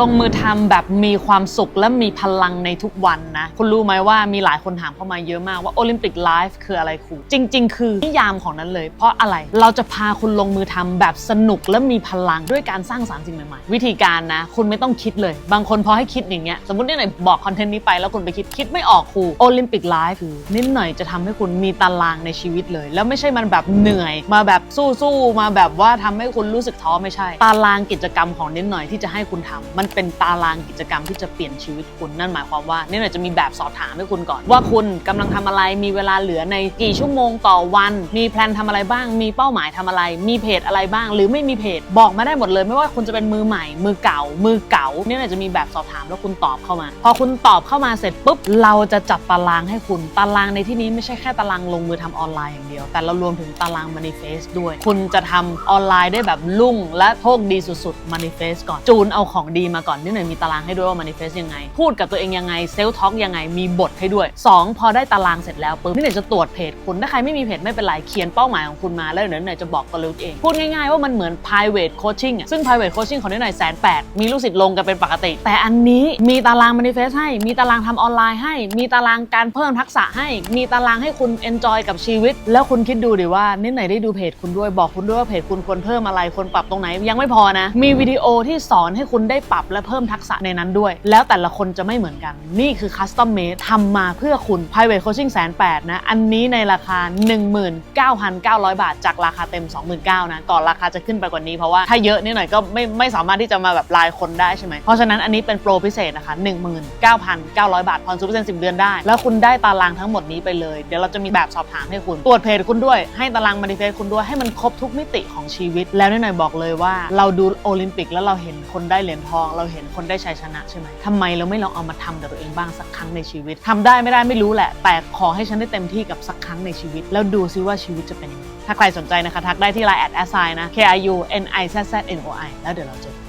ลงมือทำแบบมีความสุขและมีพลังในทุกวันนะ คุณรู้ไหมว่ามีหลายคนถามเข้ามาเยอะมากว่าโอลิมปิกไลฟ์คืออะไรครูจริง ๆ คือนิยามของนั้นเลย เพราะอะไรเราจะพาคุณลงมือทำแบบสนุกและมีพลังด้วยการสร้างสรรค์สิ่งใหม่ๆ วิธีการนะ คุณไม่ต้องคิดเลย บางคนพอให้คิดอย่างเงี้ยสมมติเนี่ยไหนบอกคอนเทนต์นี้ไปแล้วคุณไปคิดคิดไม่ออกครูโอลิมปิกไลฟ์คือนิดหน่อยจะทำให้คุณมีตารางในชีวิตเลย แล้วไม่ใช่มันแบบเหนื่อย มาแบบสู้ๆมาแบบว่าทำให้คุณรู้สึกท้อไม่ใช่ ตารางกิจกรรมของนิดหน่อยที่จะให้คุณทำมันเป็นตารางกิจกรรมที่จะเปลี่ยนชีวิตคุณ นั่นหมายความว่านิดหน่ยจะมีแบบสอบถามให้คุณก่อน ว่าคุณกำลังทำอะไรมีเวลาเหลือในกี่ชั่วโมงต่อวัน มีแพลนทำอะไรบ้าง มีเป้าหมายทำอะไร มีเพจอะไรบ้าง หรือไม่มีเพจบอกมาได้หมดเลย ไม่ว่าคุณจะเป็นมือใหม่ มือเก่า มือเก่านิดหน่ยจะมีแบบสอบถามแล้วคุณตอบเข้ามา พอคุณตอบเข้ามาเสร็จปุ๊บเราจะจัดตารางให้คุณตารางในที่นี้ไม่ใช่แค่ตารางลงมือทำออนไลน์อย่างเดียว แต่เรารวมถึงตาราง manifest ด้วย คุณจะทำออนไลน์ได้แบบลุ่งและโชคดีสุดๆ manifest ก่อนจูนเอาของดีมาก่อนนิดหน่อยมีตารางให้ด้วยว่า manifest ยังไง พูดกับตัวเองยังไงเซล f ท็อกยังไง มีบทให้ด้วย 2 พอได้ตารางเสร็จแล้วปุ๊บนิดหน่อยจะตรวจเพจคุณ ถ้าใครไม่มีเพจไม่เป็นไรเขียนเป้าหมายของคุณมาแล้วเดี๋ยวนิดหน่อยจะบอกกลยุทธ์เอง พูดง่ายๆว่ามันเหมือน private coaching ซึ่ง private coaching ของนิดหน่อยแสนแปดมีลูกศิษย์ลงกันเป็นปกติ แต่อันนี้มีตาราง manifest ให้ มีตารางทำออนไลน์ให้ มีตารางการเพิ่มทักษะให้ มีตารางให้คุณ enjoy กับชีวิต แล้วคุณคิดดูดิว่านิดหน่อยได้ดูเพจคุณด้วยบอกคุณด้วยว่าเพจคุณควรเพิ่มอะไรควรปรับตรงไหนยังไม่พอนะมีวิดีโอที่สอนให้คุณได้ปรับและเพิ่มทักษะในนั้นด้วย แล้วแต่ละคนจะไม่เหมือนกัน นี่คือ custom made ทำมาเพื่อคุณ private coaching แสนแปดนะ อันนี้ในราคา 19,900 บาท จากราคาเต็ม 29,000นะก่อนราคาจะขึ้นไปกว่านี้ เพราะว่าถ้าเยอะนิดหน่อยก็ไม่ไม่สามารถที่จะมาแบบรายคนได้ใช่ไหมเพราะฉะนั้นอันนี้เป็นโปรพิเศษนะคะ19,900 บาทผ่อนศูนย์เปอร์เซ็นต์สิบเดือนได้ แล้วคุณได้ตารางทั้งหมดนี้ไปเลย เดี๋ยวเราจะมีแบบสอบถามให้คุณตรวจเพจคุณด้วยให้ตารางมานิเฟสคุณด้วยให้มันครบทุกมิติของชีวิต แล้วนิดหน่อยบอกเลยว่า เราดูโอลิมปิกแล้วเราเห็นคนได้เหรียญทองเราเห็นคนได้ชัยชนะใช่ไหมทำไมเราไม่ลองเอามาทำกับตัวเองบ้างสักครั้งในชีวิตทำได้ไม่ได้ไม่รู้แหละ แต่ขอให้ฉันได้เต็มที่กับสักครั้งในชีวิต แล้วดูซิว่าชีวิตจะเป็นยังไงถ้าใครสนใจนะคะทักได้ที่ไลน์แอดแอสไซนะ K I U N I Z Z N O I แล้วเดี๋ยวเราเจอกัน